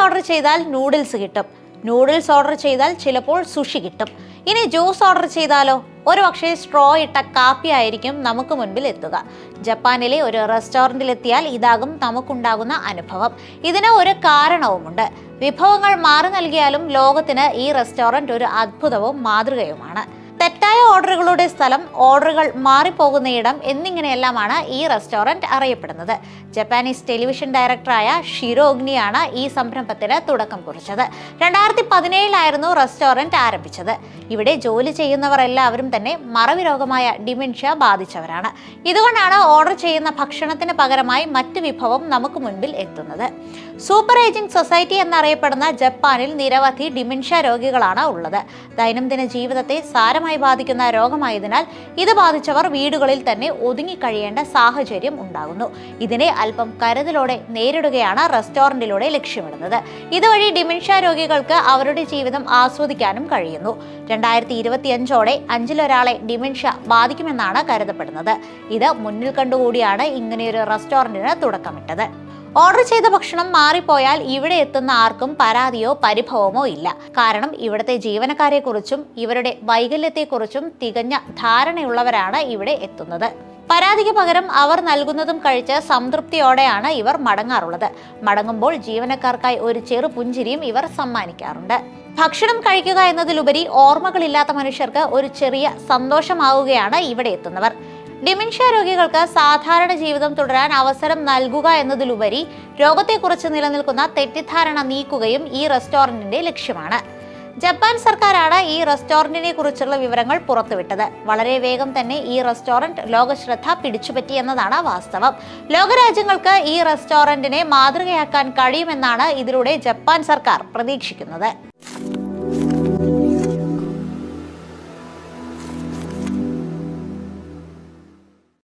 Order ചെയ്താൽ noodles കിട്ടും. Noodles order ചെയ്താൽ ചിലപ്പോൾ സുഷി കിട്ടും. ഇനി ജ്യൂസ് ഓർഡർ ചെയ്താലോ? ഒരു പക്ഷേ സ്ട്രോ ഇട്ട കാപ്പി ആയിരിക്കും നമുക്ക് മുൻപിൽ എത്തുക. ജപ്പാനിലെ ഒരു റെസ്റ്റോറന്റിലെത്തിയാൽ ഇതാകും നമുക്കുണ്ടാകുന്ന അനുഭവം. ഇതിന് ഒരു കാരണവുമുണ്ട്. വിഭവങ്ങൾ മാറി നൽകിയാലും ലോകത്തിന് ഈ റെസ്റ്റോറന്റ് ഒരു അത്ഭുതവും മാതൃകയുമാണ്. ഓർഡറുകളുടെ സ്ഥലം ഓർഡറുകൾ മാറിപ്പോകുന്നയിടം എന്നിങ്ങനെയെല്ലാമാണ് ഈ റെസ്റ്റോറന്റ് അറിയപ്പെടുന്നത്. ജപ്പാനീസ് ടെലിവിഷൻ ഡയറക്ടറായ ഷിരോ ഒഗ്നിയാണ് ഈ സംരംഭത്തിന് തുടക്കം കുറിച്ചത്. രണ്ടായിരത്തി പതിനേഴിലായിരുന്നു റെസ്റ്റോറന്റ് ആരംഭിച്ചത്. ഇവിടെ ജോലി ചെയ്യുന്നവർ എല്ലാവരും തന്നെ മറവി രോഗമായ ഡിമെൻഷ്യ ബാധിച്ചവരാണ്. ഇതുകൊണ്ടാണ് ഓർഡർ ചെയ്യുന്ന ഭക്ഷണത്തിന് പകരമായി മറ്റ് വിഭവം നമുക്ക് മുൻപിൽ എത്തുന്നത്. സൂപ്പർ ഏജിംഗ് സൊസൈറ്റി എന്നറിയപ്പെടുന്ന ജപ്പാനിൽ നിരവധി ഡിമെൻഷ്യ രോഗികളാണ് ഉള്ളത്. ദൈനംദിന ജീവിതത്തെ സാരമായി ബാധിക്കുന്ന രോഗമായതിനാൽ ഇത് ബാധിച്ചവർ വീടുകളിൽ തന്നെ ഒതുങ്ങിക്കഴിയേണ്ട സാഹചര്യം ഉണ്ടാകുന്നു. ഇതിനെ അല്പം കരുതലോടെ നേരിടുകയാണ് റെസ്റ്റോറന്റിലൂടെ ലക്ഷ്യമിടുന്നത്. ഇതുവഴി ഡിമെൻഷ്യ രോഗികൾക്ക് അവരുടെ ജീവിതം ആസ്വദിക്കാനും കഴിയുന്നു. രണ്ടായിരത്തി ഇരുപത്തിയഞ്ചോടെ അഞ്ചിലൊരാളെ ഡിമെൻഷ്യ ബാധിക്കുമെന്നാണ് കരുതപ്പെടുന്നത്. ഇത് മുന്നിൽ കണ്ടുകൂടിയാണ് ഇങ്ങനെയൊരു റെസ്റ്റോറന്റിന് തുടക്കമിട്ടത്. ഓർഡർ ചെയ്ത ഭക്ഷണം മാറിപ്പോയാൽ ഇവിടെ എത്തുന്ന ആർക്കും പരാതിയോ പരിഭവമോ ഇല്ല. കാരണം ഇവിടുത്തെ ജീവനക്കാരെക്കുറിച്ചും ഇവരുടെ വൈകല്യത്തെക്കുറിച്ചും തികഞ്ഞ ധാരണയുള്ളവരാണ് ഇവിടെ എത്തുന്നത്. പരാതിക്ക് പകരം അവർ നൽകുന്നതും കഴിച്ച് സംതൃപ്തിയോടെയാണ് ഇവർ മടങ്ങാറുള്ളത്. മടങ്ങുമ്പോൾ ജീവനക്കാർക്കായി ഒരു ചെറു പുഞ്ചിരിയും ഇവർ സമ്മാനിക്കാറുണ്ട്. ഭക്ഷണം കഴിക്കുക എന്നതിലുപരി ഓർമ്മകളില്ലാത്ത മനുഷ്യർക്ക് ഒരു ചെറിയ സന്തോഷമാവുകയാണ് ഇവിടെ എത്തുന്നവർ. ഡിമെൻഷ്യ രോഗികൾക്ക് സാധാരണ ജീവിതം തുടരാൻ അവസരം നൽകുക എന്നതിലുപരി രോഗത്തെക്കുറിച്ച് നിലനിൽക്കുന്ന തെറ്റിദ്ധാരണ നീക്കുകയും ഈ റെസ്റ്റോറന്റിന്റെ ലക്ഷ്യമാണ്. ജപ്പാൻ സർക്കാരാണ് ഈ റെസ്റ്റോറന്റിനെ കുറിച്ചുള്ള വിവരങ്ങൾ പുറത്തുവിട്ടത്. വളരെ വേഗം തന്നെ ഈ റെസ്റ്റോറന്റ് ലോകശ്രദ്ധ പിടിച്ചുപറ്റി എന്നതാണ് വാസ്തവം. ലോകരാജ്യങ്ങൾക്ക് ഈ റെസ്റ്റോറന്റിനെ മാതൃകയാക്കാൻ കഴിയുമെന്നാണ് ഇതിലൂടെ ജപ്പാൻ സർക്കാർ പ്രതീക്ഷിക്കുന്നത്.